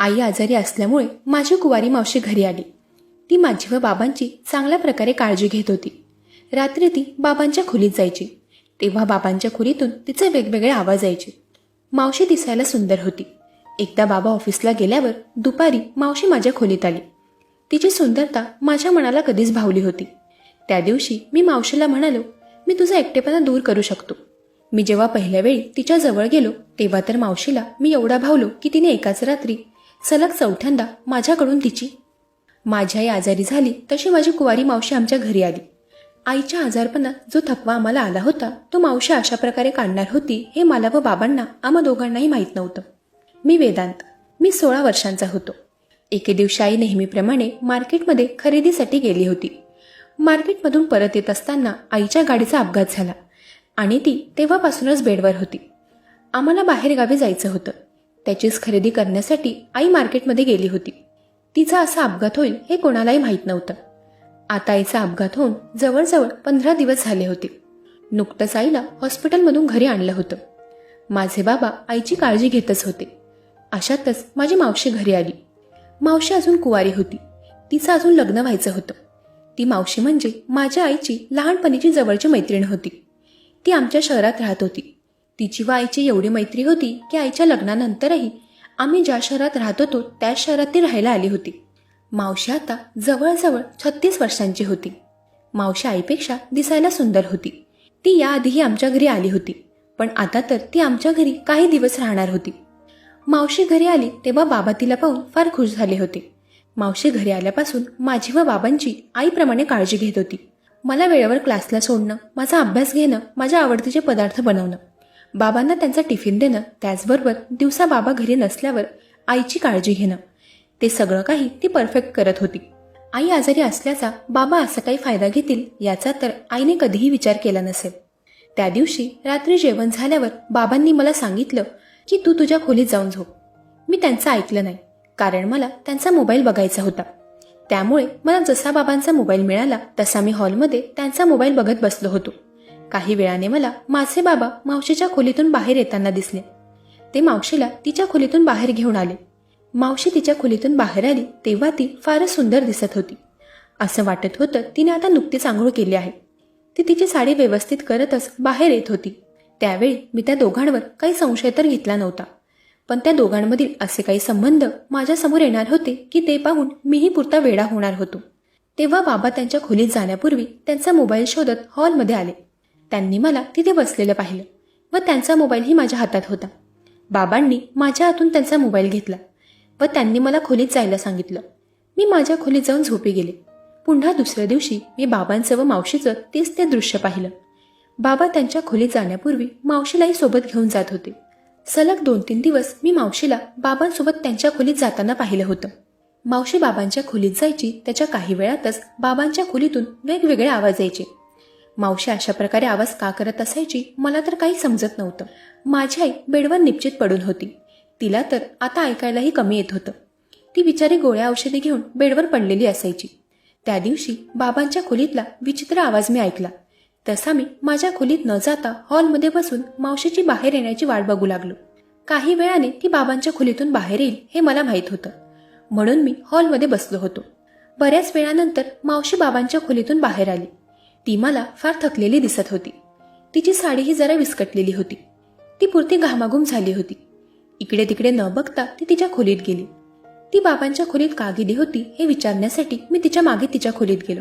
आई आजारी असल्यामुळे माझी कुवारी मावशी घरी आली. ती माझी व बाबांची चांगल्या प्रकारे काळजी घेत होती. रात्री ती बाबांच्या खोलीत जायची. तेव्हा बाबांच्या खोलीतून तिचे वेगवेगळे आवाज यायचे. मावशी दिसायला सुंदर होती. एकदा बाबा ऑफिसला गेल्यावर दुपारी मावशी माझ्या खोलीत आली. तिची सुंदरता माझ्या मनाला कधीच भावली होती. त्या दिवशी मी मावशीला म्हणालो मी तुझा एकटेपणा दूर करू शकतो. मी जेव्हा पहिल्या वेळी तिच्या जवळ गेलो तेव्हा तर मावशीला मी एवढा भावलो की तिने एकाच रात्री सलग चौथ्यांदा माझ्याकडून तिची. माझी आई आजारी झाली तशी माझी कुवारी मावशी आमच्या घरी आली. आईच्या आजारपणात जो थकवा आम्हाला आला होता तो मावशी अशा प्रकारे काढणार होती हे मला व बाबांना आम्हा दोघांनाही माहीत नव्हतं. मी वेदांत. मी सोळा वर्षांचा होतो. एके दिवशी आई नेहमीप्रमाणे मार्केटमध्ये खरेदीसाठी गेली होती. मार्केटमधून परत येत असताना आईच्या गाडीचा अपघात झाला आणि ती तेव्हापासूनच बेडवर होती. आम्हाला बाहेरगावी जायचं होतं. त्याचीच खरेदी करण्यासाठी आई मार्केटमध्ये गेली होती. तिचा असा अपघात होईल हे कोणालाही माहीत नव्हतं. आता आईचा अपघात होऊन जवळजवळ पंधरा दिवस झाले होते. नुकतंच आईला हॉस्पिटलमधून घरी आणलं होतं. माझे बाबा आईची काळजी घेतच होते. अशातच माझी मावशी घरी आली. मावशी अजून कुवारी होती. तिचं अजून लग्न व्हायचं होतं. ती मावशी म्हणजे माझ्या आईची लहानपणीची जवळची मैत्रीण होती. ती आमच्या शहरात राहत होती. तिची व आईची एवढी मैत्री होती की आईच्या लग्नानंतरही आम्ही ज्या शहरात राहत होतो त्याच शहरात ती राहायला आली होती. मावशी आता जवळजवळ छत्तीस वर्षांची होती. मावशी आईपेक्षा दिसायला सुंदर होती. ती याआधीही आमच्या घरी आली होती पण आता तर ती आमच्या घरी काही दिवस राहणार होती. मावशी घरी आली तेव्हा बाबा तिला पाहून फार खुश झाले होते. मावशी घरी आल्यापासून माझी व बाबांची आईप्रमाणे काळजी घेत होती. मला वेळेवर क्लासला सोडणं माझा अभ्यास घेणं माझ्या आवडतीचे पदार्थ बनवणं. बाबांना त्यांचा टिफिन देणं त्याचबरोबर दिवसा बाबा घरी नसल्यावर आईची काळजी घेणं. ते सगळं काही ती परफेक्ट करत होती. आई आजारी असल्याचा बाबा असा काही फायदा घेतील याचा तर आईने कधीही विचार केला नसेल. त्या दिवशी रात्री जेवण झाल्यावर बाबांनी मला सांगितलं की तू तुझ्या खोलीत जाऊन झोप. मी त्यांचं ऐकलं नाही कारण मला त्यांचा मोबाईल बघायचा होता. त्यामुळे मला जसा बाबांचा मोबाईल मिळाला तसा मी हॉलमध्ये त्यांचा मोबाईल बघत बसलो होतो. काही वेळाने मला माझे बाबा मावशीच्या खोलीतून बाहेर येताना दिसले. ते मावशीला तिच्या खोलीतून बाहेर घेऊन आले. मावशी तिच्या खोलीतून बाहेर आली तेव्हा ती फारच सुंदर दिसत होती. असं वाटत होतं तिने आता नुकतीच आंघोळ केली आहे. ती तिची साडी व्यवस्थित करतच बाहेर येत होती. त्यावेळी मी त्या दोघांवर काही संशय तर घेतला नव्हता. पण त्या दोघांमधील असे काही संबंध माझ्यासमोर येणार होते की ते पाहून मीही पुरता वेडा होणार होतो. तेव्हा बाबा त्यांच्या खोलीत जाण्यापूर्वी त्यांचा मोबाईल शोधत हॉलमध्ये आले. त्यांनी मला तिथे बसलेलं पाहिलं व त्यांचा मोबाईलही माझ्या हातात होता. बाबांनी माझ्या हातून त्यांचा मोबाईल घेतला व त्यांनी मला खोलीत जायला सांगितलं. मी माझ्या खोलीत जाऊन झोपी गेले. पुन्हा दुसऱ्या दिवशी मी बाबांचं व मावशीचं तेच ते दृश्य पाहिलं. बाबा त्यांच्या खोलीत जाण्यापूर्वी मावशीलाही सोबत घेऊन जात होते. सलग दोन तीन दिवस मी मावशीला बाबांसोबत त्यांच्या खोलीत जाताना पाहिलं होतं. मावशी बाबांच्या खोलीत जायची त्याच्या काही वेळातच बाबांच्या खोलीतून वेगवेगळे आवाज यायचे. मावशी अशा प्रकारे आवाज का करत असायची मला तर काही समजत नव्हतं. माझी आई बेडवर निश्चित पडून होती. तिला तर आता ऐकायलाही कमी येत होतं. ती बिचारी गोळ्या औषधी घेऊन बेडवर पडलेली असायची. त्या दिवशी बाबांच्या खोलीतला विचित्र आवाज मी ऐकला. तसा मी माझ्या खोलीत न जाता हॉलमध्ये बसून मावशीची बाहेर येण्याची वाट बघू लागलो. काही वेळाने ती बाबांच्या खोलीतून बाहेर येईल हे मला माहीत होतं. म्हणून मी हॉलमध्ये बसलो होतो. बऱ्याच वेळानंतर मावशी बाबांच्या खोलीतून बाहेर आली. ती मला फार थकलेली दिसत होती. तिची साडीही जरा विस्कटलेली होती. ती पुरती घामाघूम झाली होती. इकडे तिकडे न बघता ती तिच्या खोलीत गेली. ती बाबांच्या खोलीत का गेली होती हे विचारण्यासाठी मी तिच्यामागे तिच्या खोलीत गेलो.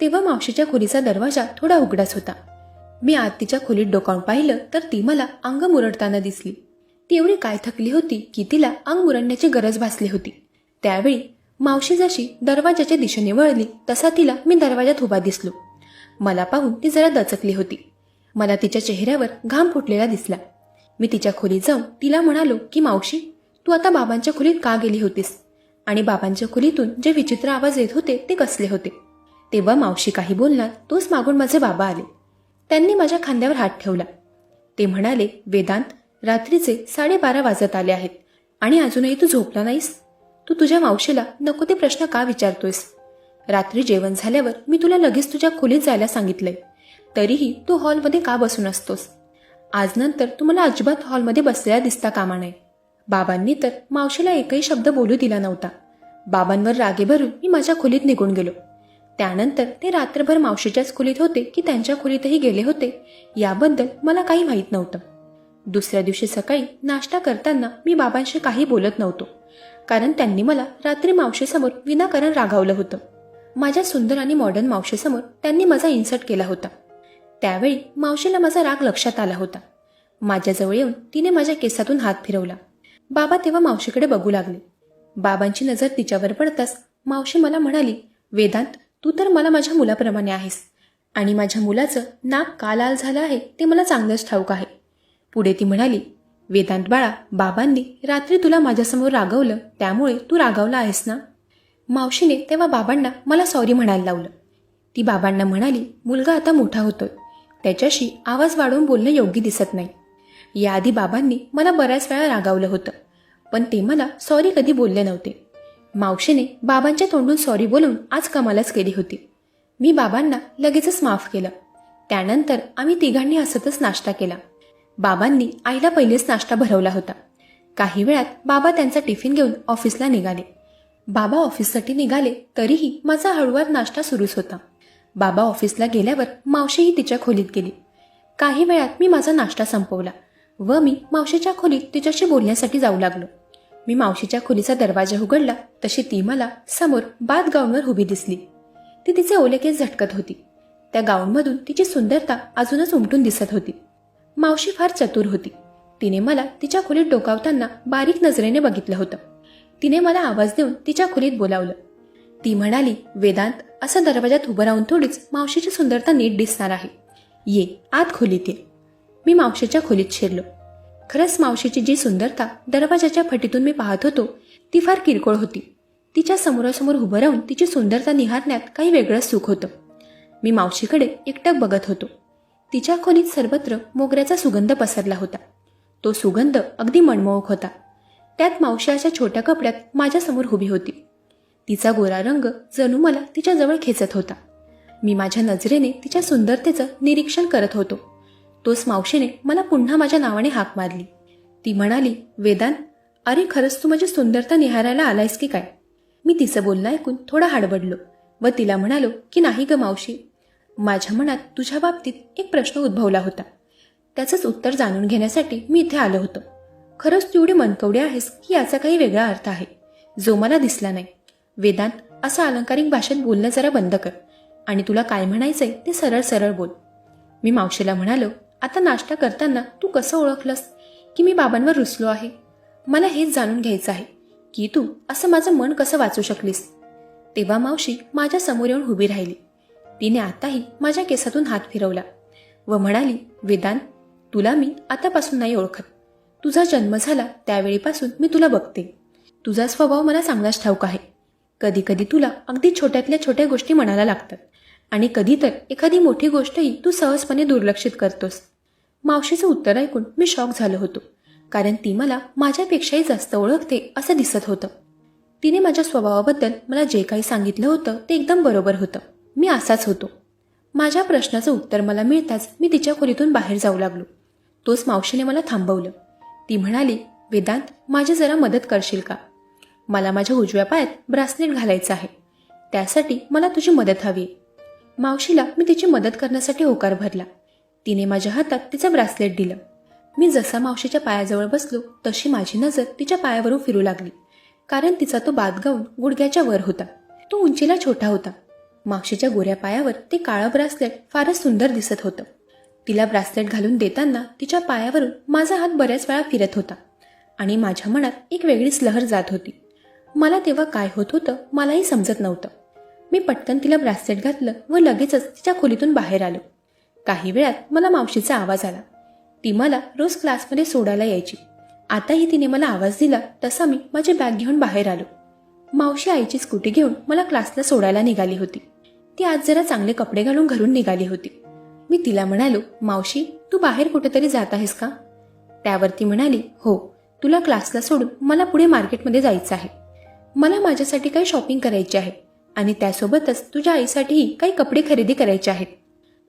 तेव्हा मावशीच्या खोलीचा दरवाजा थोडा उघडाच होता. मी आत तिच्या खोलीत डोकावून पाहिलं तर ती मला अंग मुरडताना दिसली. ती एवढी काय थकली होती की तिला अंग मुरडण्याची गरज भासली होती. त्यावेळी मावशी जशी दरवाजाच्या दिशेने वळली तसा तिला मी दरवाजात उभा दिसलो. मला पाहून ती जरा दचकली होती. मला तिच्या चेहऱ्यावर घाम फुटलेला दिसला. मी तिच्या खोलीत जाऊन तिला म्हणालो की मावशी तू आता बाबांच्या खोलीत का गेली होतीस? आणि बाबांच्या खोलीतून जे विचित्र आवाज येत होते ते कसले होते? तेव्हा मावशी काही बोलणार तोच मागून माझे बाबा आले. त्यांनी माझ्या खांद्यावर हात ठेवला. ते म्हणाले वेदांत रात्रीचे साडेबारा वाजत आले आहेत. आणि अजूनही तू झोपला नाहीस? तू तुझ्या मावशीला नको ते प्रश्न का विचारतोयस? रात्री जेवण झाल्यावर मी तुला लगेच तुझ्या खोलीत जायला सांगितलंय. तरीही तू हॉलमध्ये का बसून असतोस? आज नंतर तू मला अजिबात हॉलमध्ये बसलेला दिसता कामा नये. बाबांनी तर मावशीला एकही शब्द बोलू दिला नव्हता. बाबांवर रागे भरून मी माझ्या खोलीत निघून गेलो. त्यानंतर ते रात्रभर मावशीच्याच खोलीत होते की त्यांच्या खोलीतही गेले होते याबद्दल मला काही माहीत नव्हतं. दुसऱ्या दिवशी सकाळी नाश्ता करताना मी बाबांशी काही बोलत नव्हतो. कारण त्यांनी मला रात्री मावशीसमोर विनाकारण रागावलं होतं. माझ्या सुंदर आणि मॉडर्न मावशीसमोर त्यांनी माझा इन्सर्ट केला होता. त्यावेळी मावशीला माझा राग लक्षात आला होता. माझ्याजवळ येऊन तिने माझ्या केसातून हात फिरवला. बाबा तेव्हा मावशीकडे बघू लागले. बाबांची नजर तिच्यावर पडताच मावशी मला म्हणाली वेदांत तू तर मला माझ्या मुलाप्रमाणे आहेस. आणि माझ्या मुलाचं नाक का लाल झालं आहे ते मला चांगलंच ठाऊक आहे. पुढे ती म्हणाली वेदांत बाळा बाबांनी रात्री तुला माझ्यासमोर रागवलं त्यामुळे तू रागावला आहेस ना? मावशीने तेव्हा बाबांना मला सॉरी म्हणायला लावलं. ती बाबांना म्हणाली मुलगा आता मोठा होतोय. त्याच्याशी आवाज वाढवून बोलणं योग्य दिसत नाही. याआधी बाबांनी मला बऱ्याच वेळा रागावलं होतं पण ते मला सॉरी कधी बोलले नव्हते. मावशीने बाबांच्या तोंडून सॉरी बोलून आज कमालच केली होती. मी बाबांना लगेचच माफ केलं. त्यानंतर आम्ही तिघांनी हसतच नाश्ता केला. बाबांनी आईला पहिलेच नाश्ता भरवला होता. काही वेळात बाबा त्यांचा टिफिन घेऊन ऑफिसला निघाले. बाबा ऑफिससाठी निघाले तरीही माझा हळूवार नाश्ता सुरूच होता. बाबा ऑफिसला गेल्यावर मावशीही तिच्या खोलीत गेली. काही वेळात मी माझा नाश्ता संपवला व मी मावशीच्या खोलीत तिच्याशी बोलण्यासाठी जाऊ लागलो. मी मावशीच्या खोलीचा दरवाजा उघडला तशी ती मला समोर बाद गाऊनवर उभी दिसली. ती तिचे ओले केस झटकत होती. त्या गाऊनमधून तिची सुंदरता अजूनच उमटून दिसत होती. मावशी फार चतुर होती. तिने मला तिच्या खोलीत डोकावताना बारीक नजरेने बघितलं होतं. तिने मला आवाज देऊन तिच्या खोलीत बोलावलं. ती म्हणाली वेदांत असं दरवाजात उभं राहून थोडीच मावशीची सुंदरता नीट दिसणार आहे. ये आत खोलीत ये. मी मावशीच्या खोलीत शिरलो. खरंच मावशीची जी सुंदरता दरवाजाच्या फटीतून मी पाहत होतो ती फार किरकोळ होती. तिच्या समोरासमोर उभं राहून तिची सुंदरता निहारण्यात काही वेगळंच सुख होतं. मी मावशीकडे एकटक बघत होतो. तिच्या खोलीत सर्वत्र मोगऱ्याचा सुगंध पसरला होता. तो सुगंध अगदी मनमोहक होता. त्यात मावशी अशा छोट्या कपड्यात माझ्यासमोर उभी होती. तिचा गोरा रंग जणू मला तिच्याजवळ खेचत होता. मी माझ्या नजरेने तिच्या सुंदरतेचं निरीक्षण करत होतो. तोच मावशीने मला पुन्हा माझ्या नावाने हाक मारली. ती म्हणाली वेदान अरे खरंच तू माझी सुंदरता निहारायला आलायस की काय? मी तिचं बोलणं ऐकून थोडा हाडबडलो व तिला म्हणालो की नाही ग मावशी. माझ्या मनात तुझ्या बाबतीत एक प्रश्न उद्भवला होता. त्याचंच उत्तर जाणून घेण्यासाठी मी इथे आलो होतो. खरंच तू एवढी मनकवडी आहेस की याचा काही वेगळा अर्थ आहे. जो मला दिसला नाही. वेदांत असं अलंकारिक भाषेत बोलणं जरा बंद कर. आणि तुला काय म्हणायचंय ते सरळ सरळ बोल. मी मावशीला म्हणालो आता नाश्ता करताना तू कसं ओळखलंस? की मी बाबांवर रुसलो आहे? मला हेच जाणून घ्यायचं आहे की तू असं माझं मन कसं वाचू शकलीस? तेव्हा मावशी माझ्यासमोर येऊन उभी राहिली. तिने आताही माझ्या केसातून हात फिरवला व म्हणाली वेदांत तुला मी आतापासून नाही ओळखत. तुझा जन्म झाला त्यावेळीपासून मी तुला बघते. तुझा स्वभाव मला चांगलाच ठाऊक आहे. कधी कधी तुला अगदी छोट्यातल्या छोट्या गोष्टी म्हणायला लागतात. आणि कधी तर एखादी मोठी गोष्टही तू सहजपणे दुर्लक्षित करतोस. मावशीचं उत्तर ऐकून मी शॉक झालो होतो. कारण ती मला माझ्यापेक्षाही जास्त ओळखते असं दिसत होतं. तिने माझ्या स्वभावाबद्दल मला जे काही सांगितलं होतं ते एकदम बरोबर होतं. मी असाच होतो. माझ्या प्रश्नाचं उत्तर मला मिळताच मी तिच्या खोलीतून बाहेर जाऊ लागलो. तोच मावशीने मला थांबवलं. ती म्हणाली वेदांत माझी जरा मदत करशील का? मला माझ्या उजव्या पायात ब्रासलेट घालायचं आहे. त्यासाठी मला तुझी मदत हवी. आहे. मावशीला मी तिची मदत करण्यासाठी होकार भरला. तिने माझ्या हातात तिचं ब्रासलेट दिलं. मी जसा मावशीच्या पायाजवळ बसलो तशी माझी नजर तिच्या पायावरून फिरू लागली कारण तिचा तो बाद गाऊन गुडघ्याच्या वर होता. तो उंचीला छोटा होता. मावशीच्या गोऱ्या पायावर ते काळं ब्रासलेट फारच सुंदर दिसत होतं. तिला ब्रासलेट घालून देताना तिच्या पायावरून माझा हात बऱ्याच वेळा फिरत होता आणि माझ्या मनात एक वेगळीच लहर जात होती. मला तेव्हा काय होत होतं मलाही समजत नव्हतं. मी पटकन तिला ब्रासलेट घातलं व लगेचच तिच्या खोलीतून बाहेर आलो. काही वेळात मला मावशीचा आवाज आला. ती मला रोज क्लासमध्ये सोडायला यायची. आताही तिने मला आवाज दिला तसा मी माझी बॅग घेऊन बाहेर आलो. मावशी आईची स्कूटी घेऊन मला क्लासला सोडायला निघाली होती. ती आज जरा चांगले कपडे घालून घरून निघाली होती. मी तिला म्हणालो मावशी तू बाहेर कुठेतरी जात आहेस का? त्यावर ती म्हणाली हो तुला क्लासला सोडून मला पुढे मार्केटमध्ये जायचं आहे. मला माझ्यासाठी काही शॉपिंग करायची आहे आणि त्यासोबतच तुझ्या आईसाठीही काही कपडे खरेदी करायचे आहेत.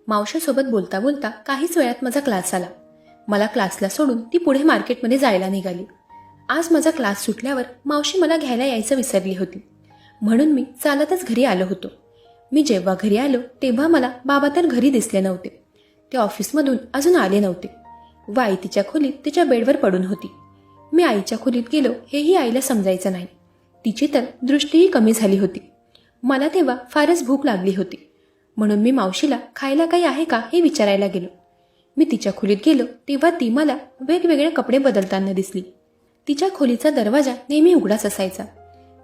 मावशासोबत बोलता बोलता काहीच वेळात माझा क्लास आला. मला क्लासला सोडून ती पुढे मार्केटमध्ये जायला निघाली. आज माझा क्लास सुटल्यावर मावशी मला घ्यायला यायचं विसरली होती. म्हणून मी चालतच घरी आलो होतो. मी जेव्हा घरी आलो तेव्हा मला बाबा तर घरी दिसले नव्हते. ते ऑफिसमधून अजून आले नव्हते. व आई तिच्या खोलीत तिच्या बेडवर पडून होती. मी आईच्या खोलीत गेलो हेही आईला समजायचं नाही. तिची तर दृष्टीही कमी झाली होती. मला तेव्हा फारच भूक लागली होती. म्हणून मी मावशीला खायला काही आहे का? हे विचारायला गेलो. मी तिच्या खोलीत गेलो तेव्हा ती मला वेगवेगळे कपडे बदलताना दिसली. तिच्या खोलीचा दरवाजा नेहमी उघडाच असायचा.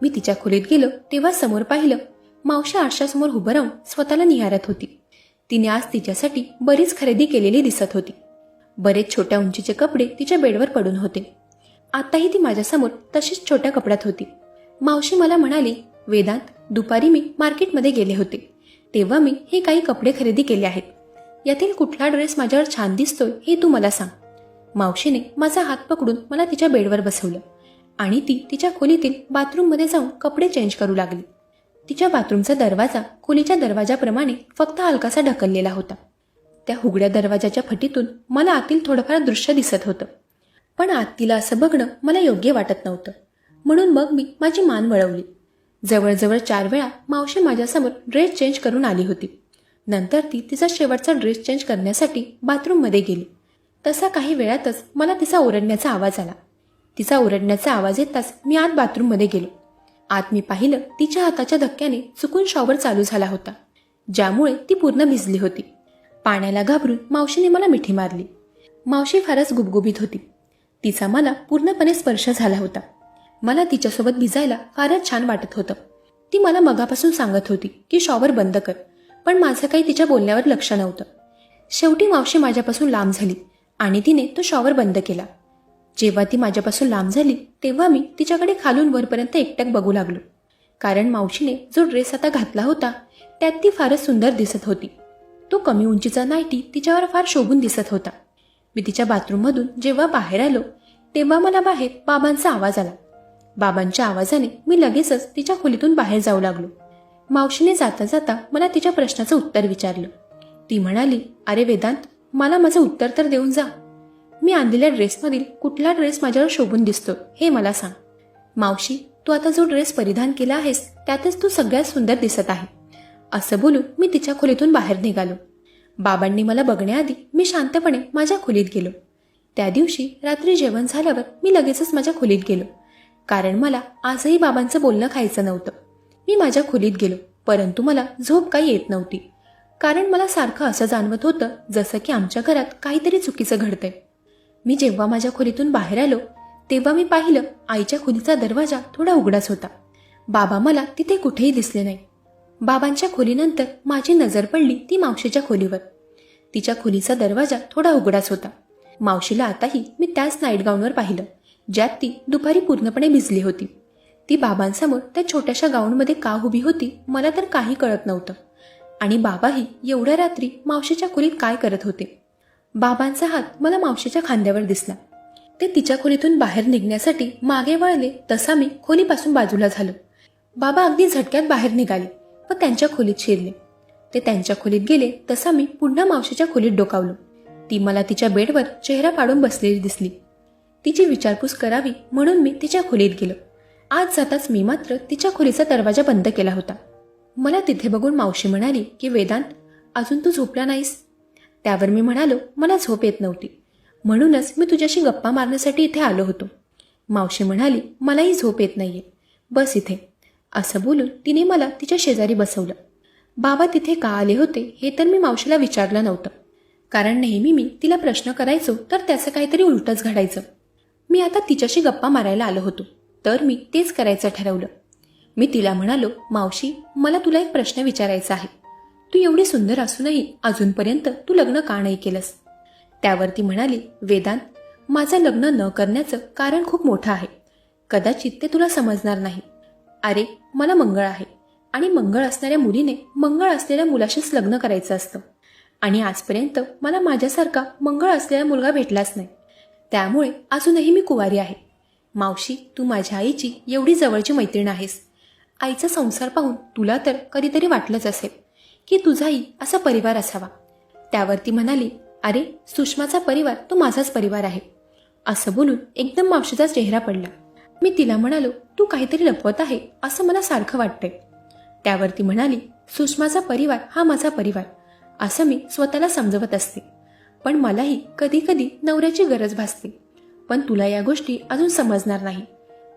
मी तिच्या खोलीत गेलो तेव्हा समोर पाहिलं मावशी आरशासमोर उभं राहून स्वतःला निहारत होती. तिने आज तिच्यासाठी बरीच खरेदी केलेली दिसत होती. बरेच छोट्या उंचीचे कपडे तिच्या बेडवर पडून होते. आताही ती माझ्यासमोर तशीच छोट्या कपड्यात होती. मावशी मला म्हणाली वेदांत दुपारी मी मार्केटमध्ये गेले होते. तेव्हा मी हे काही कपडे खरेदी केले आहेत. यातील कुठला ड्रेस माझ्यावर छान दिसतोय हे तू मला सांग. मावशीने माझा हात पकडून मला तिच्या बेडवर बसवलं आणि ती तिच्या खोलीतील बाथरूममध्ये जाऊन कपडे चेंज करू लागली. तिच्या बाथरूमचा दरवाजा खोलीच्या दरवाजाप्रमाणे फक्त हलकासा ढकललेला होता. त्या हुगड्या दरवाजाच्या फटीतून मला आतील थोडंफार दृश्य दिसत होतं. पण आत तिला असं बघणं मला योग्य वाटत नव्हतं. म्हणून मग मी माझी मान वळवली. जवळजवळ चार वेळा मावशी माझ्यासमोर ड्रेस चेंज करून आली होती. नंतर ती तिचा शेवटचा ड्रेस चेंज करण्यासाठी बाथरूममध्ये गेली. तसा काही वेळातच मला तिचा ओरडण्याचा आवाज आला. तिचा ओरडण्याचा आवाज येताच मी आत बाथरूममध्ये गेलो. आत मी पाहिलं तिच्या हाताच्या धक्क्याने चुकून शॉवर चालू झाला होता ज्यामुळे ती पूर्ण भिजली होती. पाण्याला घाबरून मावशीने मला मिठी मारली. मावशी फारच गुबगुबीत होती. तिचा मला पूर्णपणे स्पर्श झाला होता. मला तिच्यासोबत भिजायला फारच छान वाटत होतं. ती मला मगापासून सांगत होती की शॉवर बंद कर पण माझं काही तिच्या बोलण्यावर लक्ष नव्हतं. शेवटी मावशी माझ्यापासून लांब झाली आणि तिने तो शॉवर बंद केला. जेव्हा ती माझ्यापासून लांब झाली तेव्हा मी तिच्याकडे खालून वरपर्यंत एकटक बघू लागलो. कारण मावशीने जो ड्रेस आता घातला होता त्यात ती फारच सुंदर दिसत होती. तो कमी उंचीचा नाईटी तिच्यावर फार शोभून दिसत होता. मी तिच्या बाथरूममधून जेव्हा बाहेर आलो तेव्हा मला बाहेर बाबांचा आवाज आला. बाबांच्या आवाजाने मी लगेचच तिच्या खोलीतून बाहेर जाऊ लागलो. मावशीने जाता जाता मला तिच्या प्रश्नाचं उत्तर विचारलं. ती म्हणाली अरे वेदांत मला माझं उत्तर तर देऊन जा. मी आणलेल्या ड्रेसमधील कुठला ड्रेस माझ्यावर शोभून दिसतो हे मला सांग. मावशी तू आता जो ड्रेस परिधान केला आहेस त्यातच तू सगळ्यात सुंदर दिसत आहे. असं बोलून मी तिच्या खोलीतून बाहेर निघालो. बाबांनी मला बघण्याआधी मी शांतपणे माझ्या खोलीत गेलो. त्या दिवशी रात्री जेवण झाल्यावर मी लगेचच माझ्या खोलीत गेलो. कारण मला आजही बाबांचं बोलणं खायचं नव्हतं. मी माझ्या खोलीत गेलो परंतु मला झोप काही येत नव्हती. कारण मला सारखं असं जाणवत होतं जसं की आमच्या घरात काहीतरी चुकीचं घडतंय. मी जेव्हा माझ्या खोलीतून बाहेर आलो तेव्हा मी पाहिलं आईच्या खोलीचा दरवाजा थोडा उघडाच होता. बाबा मला तिथे कुठेही दिसले नाही. बाबांच्या खोलीनंतर माझी नजर पडली ती मावशीच्या खोलीवर. तिच्या खोलीचा दरवाजा थोडा उघडाच होता. मावशीला आताही मी त्याच नाईटगाऊनवर पाहिलं ज्यात ती दुपारी पूर्णपणे भिजली होती. ती बाबांसमोर त्या छोट्याशा गाऊनमध्ये का उभी होती मला तर काही कळत नव्हतं. आणि बाबाही एवढ्या रात्री मावशीच्या खोलीत काय करत होते? बाबांचा हात मला मावशीच्या खांद्यावर दिसला. ते तिच्या खोलीतून बाहेर निघण्यासाठी मागे वळले तसा मी खोलीपासून बाजूला झालो. बाबा अगदी झटक्यात बाहेर निघाले व त्यांच्या खोलीत शिरले. ते त्यांच्या खोलीत गेले तसा मी पुन्हा मावशीच्या खोलीत डोकावलो. ती मला तिच्या बेडवर चेहरा पाडून बसलेली दिसली. तिची विचारपूस करावी म्हणून मी तिच्या खोलीत गेलो. आज जाताच मी मात्र तिच्या खोलीचा दरवाजा बंद केला होता. मला तिथे बघून मावशी म्हणाली की वेदांत अजून तू झोपला नाहीस? त्यावर मी म्हणालो मला झोप येत नव्हती. म्हणूनच मी तुझ्याशी गप्पा मारण्यासाठी इथे आलो होतो. मावशी म्हणाली मलाही झोप येत नाहीये. बस इथे. असं बोलून तिने मला तिच्या शेजारी बसवलं. बाबा तिथे का आले होते हे तर मी मावशीला विचारलं नव्हतं. कारण नेहमी मी तिला प्रश्न करायचो तर त्याचं काहीतरी उलटच घडायचं. मी आता तिच्याशी गप्पा मारायला आलो होतो तर मी तेच करायचं ठरवलं. मी तिला म्हणालो मावशी मला तुला एक प्रश्न विचारायचा आहे. तू एवढी सुंदर असूनही अजूनपर्यंत तू लग्न का नाही केलंस? त्यावर ती म्हणाली वेदांत माझं लग्न न करण्याचं कारण खूप मोठं आहे. कदाचित ते तुला समजणार नाही. अरे मला मंगळ आहे. आणि मंगळ असणाऱ्या मुलीने मंगळ असलेल्या मुलाशीच लग्न करायचं असतं. आणि आजपर्यंत मला माझ्यासारखा मंगळ असलेला मुलगा भेटलाच नाही. त्यामुळे अजूनही मी कुवारी आहे. मावशी तू माझ्या आईची एवढी जवळची मैत्रीण आहेस. आईचा संसार पाहून तुला तर कधीतरी वाटलंच असेल. की तुझाही असा परिवार असावा. त्यावर ती म्हणाली अरे सुषमाचा परिवार तो माझाच परिवार आहे. असं बोलून एकदम मावशीचा चेहरा पडला. मी तिला म्हणालो तू काहीतरी लपवत आहे असं मला सारखं वाटतंय. त्यावर ती म्हणाली सुषमाचा परिवार हा माझा परिवार. असं मी स्वतःला समजवत असते. पण मलाही कधी कधी नवऱ्याची गरज भासते. पण तुला या गोष्टी अजून समजणार नाही.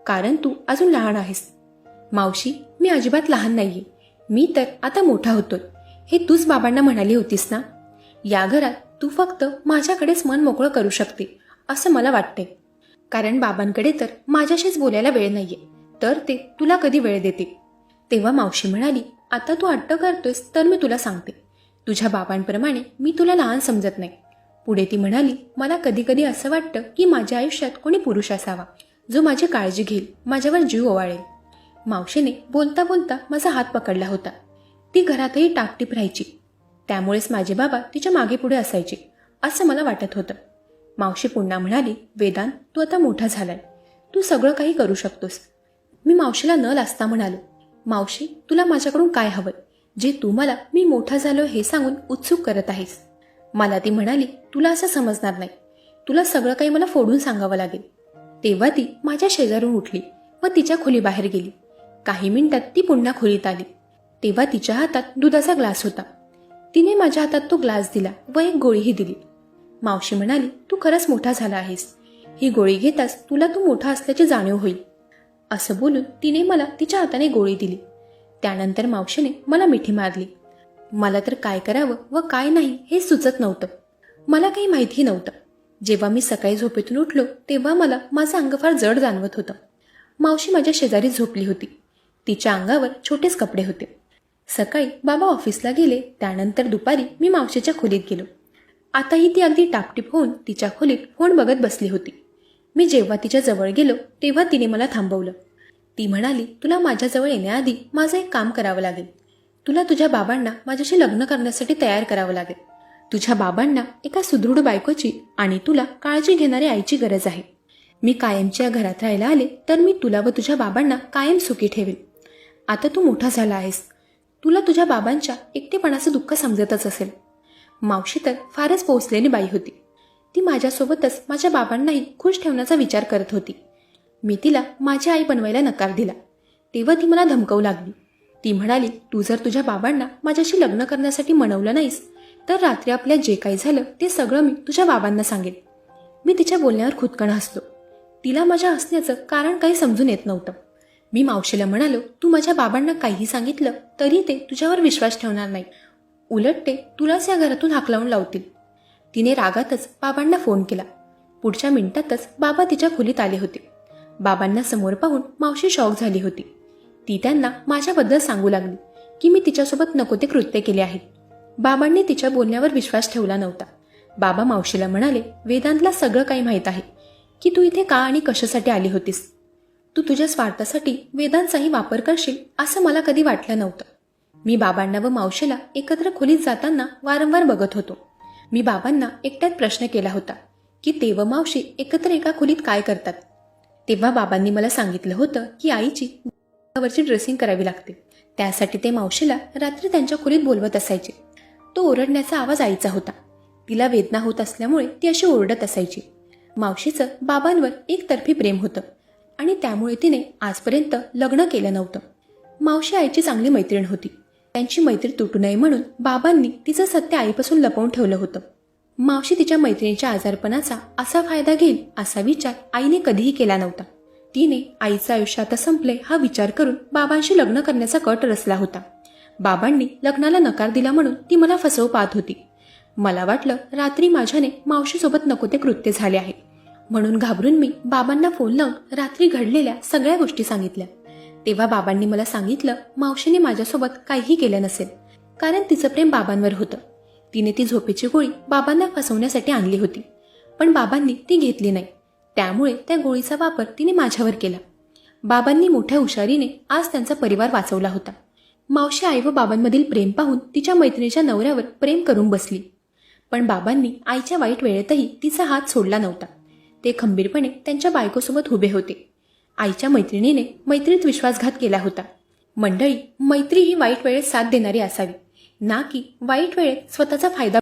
कारण तू अजून लहान आहेस. मावशी मी अजिबात लहान नाहीये. मी तर आता मोठा होतोय. हे तूच बाबांना म्हणाली होतीस ना? या घरात तू फक्त माझ्याकडेच मन मोकळं करू शकते असं मला वाटते कारण बाबांकडे तर माझ्याशीच बोलायला वेळ नाहीये. तर ते तुला कधी वेळ देते तेव्हा मावशी म्हणाली आता तू हट्ट करतोयस तर मी तुला सांगते. तुझ्या बाबांप्रमाणे मी तुला लहान समजत नाही. पुढे ती म्हणाली मला कधी कधी असं वाटतं की माझ्या आयुष्यात कोणी पुरुष असावा जो माझी काळजी घेईल माझ्यावर जीव ओवाळेल. मावशीने बोलता बोलता माझा हात पकडला होता. ती घरातही टापटीप राहायची. त्यामुळेच माझे बाबा तिच्यामागे पुढे असायचे असं मला वाटत होतं. मावशी पुन्हा म्हणाली वेदान तू आता मोठा झालाय. तू सगळं काही करू शकतोस. मी मावशीला न लाजता म्हणालो मावशी तुला माझ्याकडून काय हवंय? जे तू मला मी मोठा झालो हे सांगून उत्सुक करत आहेस. मला ती म्हणाली तुला असं समजणार नाही. तुला सगळं काही मला फोडून सांगावं लागेल. तेव्हा ती माझ्या शेजारून उठली व तिच्या खोलीबाहेर गेली. काही मिनिटात ती पुन्हा खोलीत आली. तेव्हा तिच्या हातात दुधाचा ग्लास होता. तिने माझ्या हातात तो ग्लास दिला व एक गोळीही दिली. मावशी म्हणाली तू खरंच मोठा झाला आहेस. ही गोळी घेताच तुला तू मोठा असल्याची जाणीव होईल. असं बोलून तिने मला तिच्या हाताने गोळी दिली. त्यानंतर मावशीने मला मिठी मारली. मला तर काय करावं व काय नाही हे सुचत नव्हतं. मला काही माहिती नव्हतं. जेव्हा मी सकाळी झोपेतून उठलो तेव्हा मला माझं अंग फार जड जाणवत होतं. मावशी माझ्या शेजारी झोपली होती. तिच्या अंगावर छोटेच कपडे होते. सकाळी बाबा ऑफिसला गेले त्यानंतर दुपारी मी मावशीच्या खोलीत गेलो. आताही ती अगदी टापटीप होऊन तिच्या खोलीत फोन बघत बसली होती. मी जेव्हा तिच्या जवळ गेलो तेव्हा तिने मला थांबवलं. ती म्हणाली तुला माझ्याजवळ येण्याआधी माझं एक काम करावं लागेल. तुला तुझ्या बाबांना माझ्याशी लग्न करण्यासाठी तयार करावं लागेल. तुझ्या बाबांना एका सुदृढ बायकोची आणि तुला काळजी घेणाऱ्या आईची गरज आहे. मी कायमच्या या घरात राहायला आले तर मी तुला व तुझ्या बाबांना कायम सुखी ठेवेल आता तू मोठा झाला आहेस. तुला तुझ्या बाबांच्या एकटेपणाचं दुःख समजतच असेल. मावशी तर फारच पोहोचलेली बाई होती. ती माझ्यासोबतच माझ्या बाबांनाही खुश ठेवण्याचा विचार करत होती. मी तिला माझी आई बनवायला नकार दिला. तेव्हा ती मला धमकवू लागली. ती म्हणाली तू जर तुझ्या बाबांना माझ्याशी लग्न करण्यासाठी म्हणवलं नाहीस तर रात्री आपल्या जे काही झालं ते सगळं मी तुझ्या बाबांना सांगेन. मी तिच्या बोलण्यावर खुदकण हसलो. तिला माझ्या हसण्याचं कारण काही समजून येत नव्हतं. मी मावशीला म्हणालो तू माझ्या बाबांना काहीही सांगितलं तरी ते तुझ्यावर विश्वास ठेवणार नाही उलट ते तुलाच या घरातून हाकलावून लावतील. तिने रागातच बाबांना फोन केला. पुढच्या मिनिटातच बाबा तिच्या खोलीत आले होते. बाबांना समोर पाहून मावशी शॉक झाली होती. ती त्यांना माझ्याबद्दल सांगू लागली की मी तिच्यासोबत नको ते कृत्य केले आहे बाबांनी तिच्या बोलण्यावर विश्वास ठेवला नव्हता. बाबा मावशीला म्हणाले वेदांतला सगळं काही माहीत आहे की तू इथे का आणि कशासाठी आली होतीस? तू तुझ्या स्वार्थासाठी वेदांचाही वापर करशील असं मला कधी वाटलं नव्हतं. मी बाबांना व मावशीला एकत्र खोलीत जाताना वारंवार बघत होतो. मी बाबांना एकट्यात प्रश्न केला होता की ते व मावशी एकत्र एका खोलीत काय करतात? तेव्हा बाबांनी मला सांगितलं होतं की आईची वरची ड्रेसिंग करावी लागते. त्यासाठी ते मावशीला रात्री त्यांच्या खोलीत बोलवत असायचे. तो ओरडण्याचा आवाज आईचा होता. तिला वेदना होत असल्यामुळे ती अशी ओरडत असायची. मावशीचं बाबांवर एकतर्फी प्रेम होतं. आणि त्यामुळे तिने आजपर्यंत लग्न केलं नव्हतं. मावशी आईची चांगली मैत्रीण होती. त्यांची मैत्री तुटू नये म्हणून बाबांनी तिचं सत्य आईपासून लपवून ठेवलं होतं. मावशी तिच्या मैत्रिणीच्या आजारपणाचा असा फायदा घेईल असा विचार आईने कधीही केला नव्हता. तिने आईचं आयुष्य आता संपले हा विचार करून बाबांशी लग्न करण्याचा कट रचला होता. बाबांनी लग्नाला नकार दिला म्हणून ती मला फसवू पाहत होती. मला वाटलं रात्री माझ्याने मावशीसोबत नको ते कृत्य झाले आहे. म्हणून घाबरून मी बाबांना फोन लावून रात्री घडलेल्या सगळ्या गोष्टी सांगितल्या. तेव्हा बाबांनी मला सांगितलं मावशीने माझ्यासोबत काहीही केलं नसेल. कारण तिचं प्रेम बाबांवर होतं. तिने ती झोपेची गोळी बाबांना फसवण्यासाठी आणली होती. पण बाबांनी ती घेतली नाही. त्यामुळे त्या गोळीचा वापर तिने माझ्यावर केला. बाबांनी मोठ्या हुशारीने आज त्यांचा परिवार वाचवला होता. मावशी आई व बाबांमधील प्रेम पाहून तिच्या मैत्रिणीच्या नवऱ्यावर प्रेम करून बसली. पण बाबांनी आईच्या वाईट वेळेतही तिचा हात सोडला नव्हता. ते खंबीरपणे त्यांच्या बायकोसोबत उभे होते. आईच्या मैत्रिणीने मैत्रीत विश्वासघात केला होता. मंडळी मैत्री ही वाईट वेळेत साथ देणारी असावी. ना की वाईट वेळेत स्वतःचा फायदा